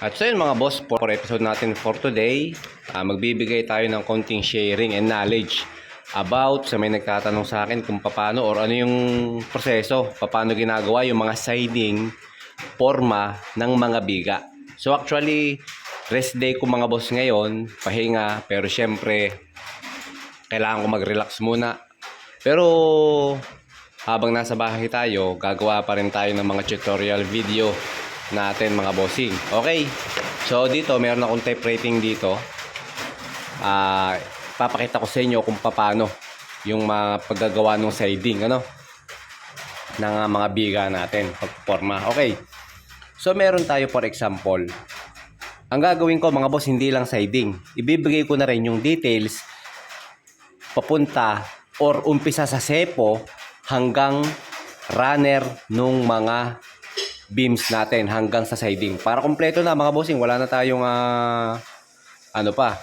At so yun mga boss, for episode natin for today, ah, magbibigay tayo ng konting sharing and knowledge about sa may nagtatanong sa akin kung paano or ano yung proseso, paano ginagawa yung mga siding forma ng mga biga. So actually, rest day ko mga boss ngayon, pahinga, pero syempre, kailangan ko mag-relax muna. Pero habang nasa bahay tayo, gagawa pa rin tayo ng mga tutorial video natin mga bossing. Okay. So dito, meron akong type rating dito. Ah, papakita ko sa inyo kung paano yung mga paggagawa ng siding, ano? ng ah, mga biga natin, pagporma. Okay. So meron tayo for example. Ang gagawin ko mga boss, hindi lang siding. Ibibigay ko na rin yung details papunta or umpisa sa sepo hanggang runner nung mga beams natin hanggang sa siding. Para kompleto na mga bossing, wala na tayong ah, ano pa,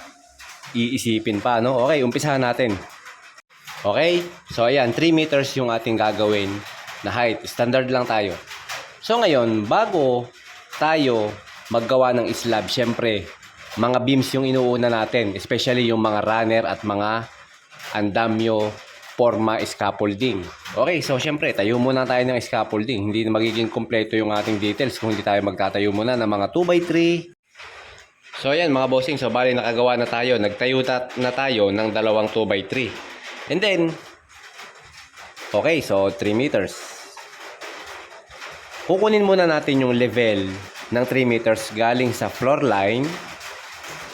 iisipin pa, no? Okay, umpisahan natin. Okay, so ayan, 3 meters yung ating gagawin na height. Standard lang tayo. So ngayon, bago tayo maggawa ng slab, syempre, mga beams yung inuuna natin, especially yung mga runner at mga andamyo forma scaffolding. Okay, so syempre, tayo muna tayo ng scaffolding. Hindi na magiging kompleto yung ating details kung hindi tayo magtatayo muna ng mga 2x3. So ayan mga bossing, so bali nakagawa na tayo. Nagtayo ta- na tayo ng dalawang 2x3. And then, okay, so 3 meters. Kukunin muna natin yung level ng 3 meters galing sa floor line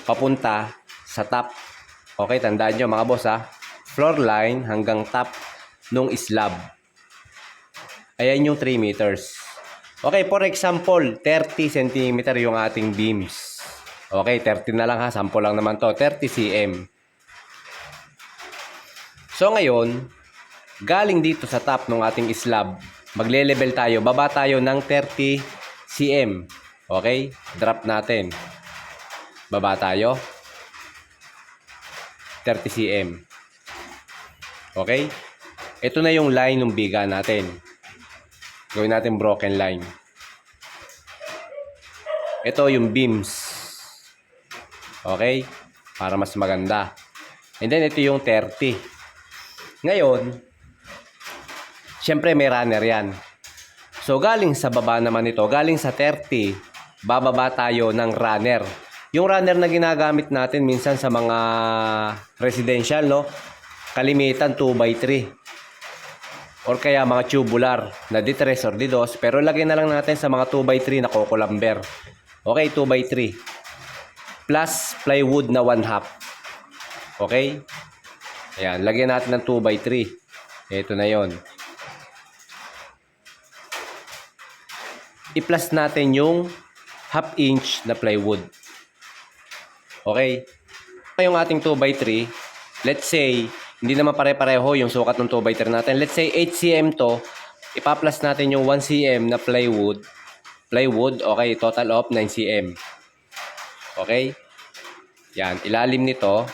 papunta sa top. Okay, tandaan nyo mga boss ha. Floor line hanggang top nung slab. Ayan yung 3 meters. Okay, for example, 30 cm yung ating beams. Okay, 30 na lang ha. Sample lang naman to. 30 cm. So ngayon, galing dito sa top ng ating slab, magle-level tayo. Baba tayo ng 30 cm. Okay? Drop natin. Baba tayo. 30 cm. Okay? Ito na yung line ng biga natin. Gawin natin broken line. Ito yung beams. Okay? Para mas maganda. And then ito yung 30. Ngayon, syempre may runner yan. So galing sa baba naman ito, galing sa 30, bababa tayo ng runner. Yung runner na ginagamit natin minsan sa mga residential, no? Kalimitan 2x3. Or kaya mga tubular na D3 or D2. Pero lagyan na lang natin sa mga 2x3 na kokolamber. Okay, 2x3. Plus plywood na 1 half. Okay? Ayan, lagyan natin ng 2x3. Ito na yon. I-plus natin yung half inch na plywood. Okay? Yung ating 2x3, let's say, hindi naman pare-pareho yung sukat ng 2x3 natin. Let's say 8 cm to, ipa-plus natin yung 1 cm na plywood. Plywood, okay, total of 9 cm. Okay? Yan, ilalim nito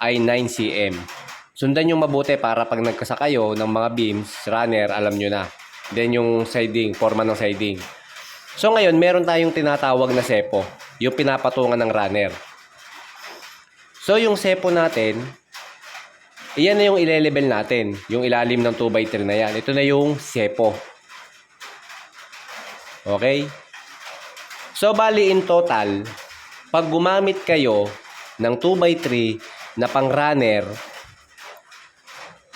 ay 9 cm. Sundan yung mabuti para pag nagkasa kayo ng mga beams, runner, alam nyo na. Then yung siding, forma ng siding. So ngayon, meron tayong tinatawag na sepo. Yung pinapatungan ng runner. So yung sepo natin, iyan na yung ile-level natin. Yung ilalim ng 2x3 na yan. Ito na yung sepo. Okay? So bali in total, pag gumamit kayo ng 2x3 na pang runner,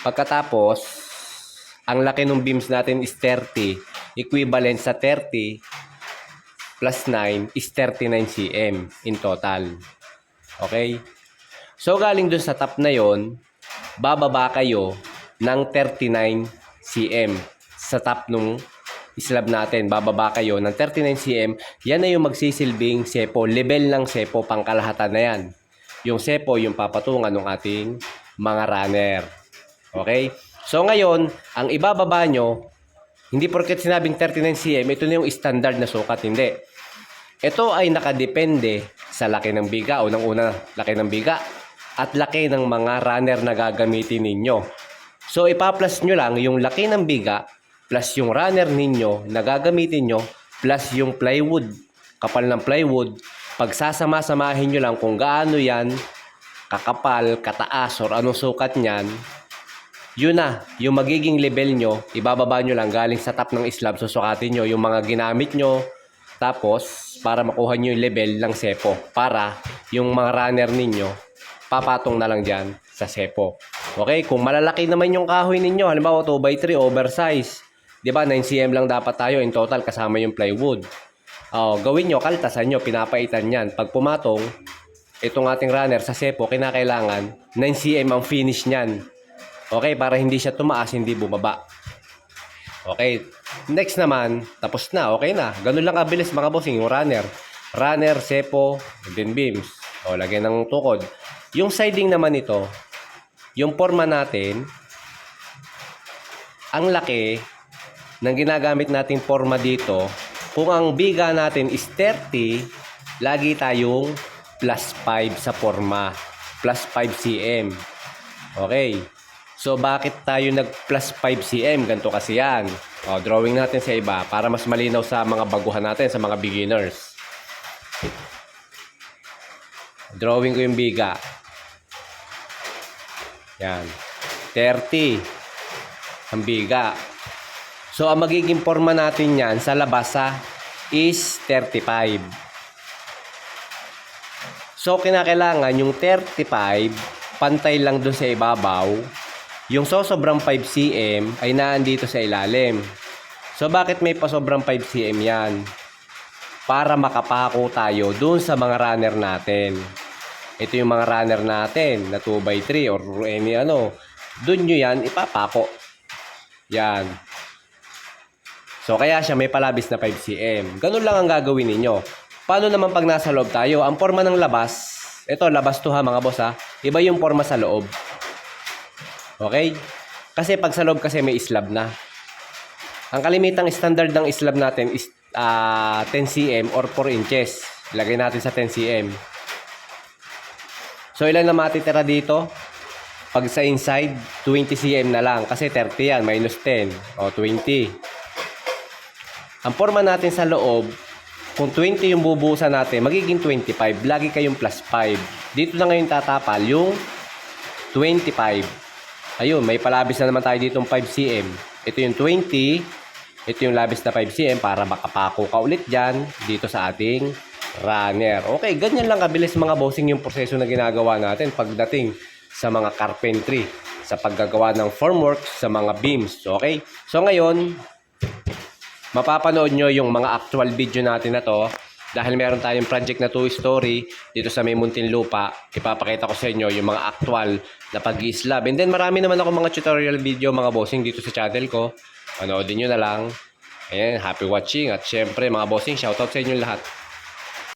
pagkatapos, ang laki ng beams natin is 30, equivalent sa 30 plus 9 is 39 cm in total. Okay? So galing dun sa top na yon, bababa kayo ng 39 cm sa top nung slab natin. Bababa kayo ng 39 cm. Yan na yung magsisilbing sepo. Level ng sepo, pangkalahatan na yan. Yung sepo, yung papatungan ng ating mga runner. Okay? So ngayon, ang ibababa nyo, hindi porket sinabing 39 cm, ito na yung standard na sukat. Hindi. Ito ay nakadepende sa laki ng biga o ng una, laki ng biga at laki ng mga runner na gagamitin ninyo. So ipa-plus nyo lang yung laki ng biga plus yung runner ninyo na gagamitin nyo plus yung plywood. Kapal ng plywood, pagsasama-samahin nyo lang kung gaano yan, kakapal, kataas, or anong sukat niyan, yun na, yung magiging level nyo, ibababa nyo lang galing sa top ng slab, susukatin nyo yung mga ginamit nyo, tapos para makuha nyo yung level ng sepo, para yung mga runner ninyo, papatong na lang dyan sa sepo. Okay, kung malalaki naman yung kahoy ninyo, halimbawa 2x3 oversize, di ba 9cm lang dapat tayo in total kasama yung plywood. Oh, gawin nyo, kaltasan nyo, pinapaitan yan. Pag pumatong, itong ating runner sa sepo, kinakailangan 9cm ang finish niyan. Okay, para hindi siya tumaas, hindi bumaba. Okay, next naman, tapos na, okay na. Ganun lang kabilis mga bossing, yung runner. Runner, sepo, din beams. O, lagyan ng tukod. Yung siding naman ito, yung forma natin, ang laki ng ginagamit nating forma dito, kung ang biga natin is 30, lagi tayong plus 5 sa forma. Plus 5 cm. Okay. So, bakit tayo nag plus 5 cm? Ganito kasi yan. O, drawing natin sa iba para mas malinaw sa mga baguhan natin, sa mga beginners. Drawing ko yung biga. Yan. 30. Ang biga. So, ang magiging forma natin yan sa labasa is 35. So, kinakailangan yung 35, pantay lang dun sa ibabaw. Yung so sobrang 5 cm ay naandito sa ilalim. So, bakit may pasobrang 5 cm yan? Para makapako tayo dun sa mga runner natin. Ito yung mga runner natin na 2x3 or any ano. Dun nyo yan ipapako. Yan. So, kaya siya may palabis na 5 cm. Ganun lang ang gagawin ninyo. Paano naman pag nasa loob tayo? Ang forma ng labas, ito labas to ha mga boss ha. Iba yung forma sa loob. Okay? Kasi pag sa loob kasi may slab na. Ang kalimitang standard ng slab natin is ah, 10 cm or 4 inches. Lagay natin sa 10 cm. So ilan na matitira dito? Pag sa inside, 20 cm na lang. Kasi 30 yan, minus 10. O 20. Ang forma natin sa loob, kung 20 yung bubuhusan natin, magiging 25. Lagi kayong plus 5. Dito na ngayon tatapal yung 25. Ayun, may palabis na naman tayo dito 5 cm. Ito yung 20. Ito yung labis na 5 cm para makapako ka ulit dyan dito sa ating runner. Okay, ganyan lang kabilis mga bossing yung proseso na ginagawa natin pagdating sa mga carpentry, sa paggagawa ng formwork, sa mga beams. Okay? So ngayon, mapapanood nyo yung mga actual video natin na to dahil meron tayong project na two story dito sa may Muntinlupa ipapakita ko sa inyo yung mga actual na pag slab and then marami naman ako mga tutorial video mga bossing dito sa channel ko panoodin nyo na lang Ayan, happy watching at syempre mga bossing shoutout sa inyo lahat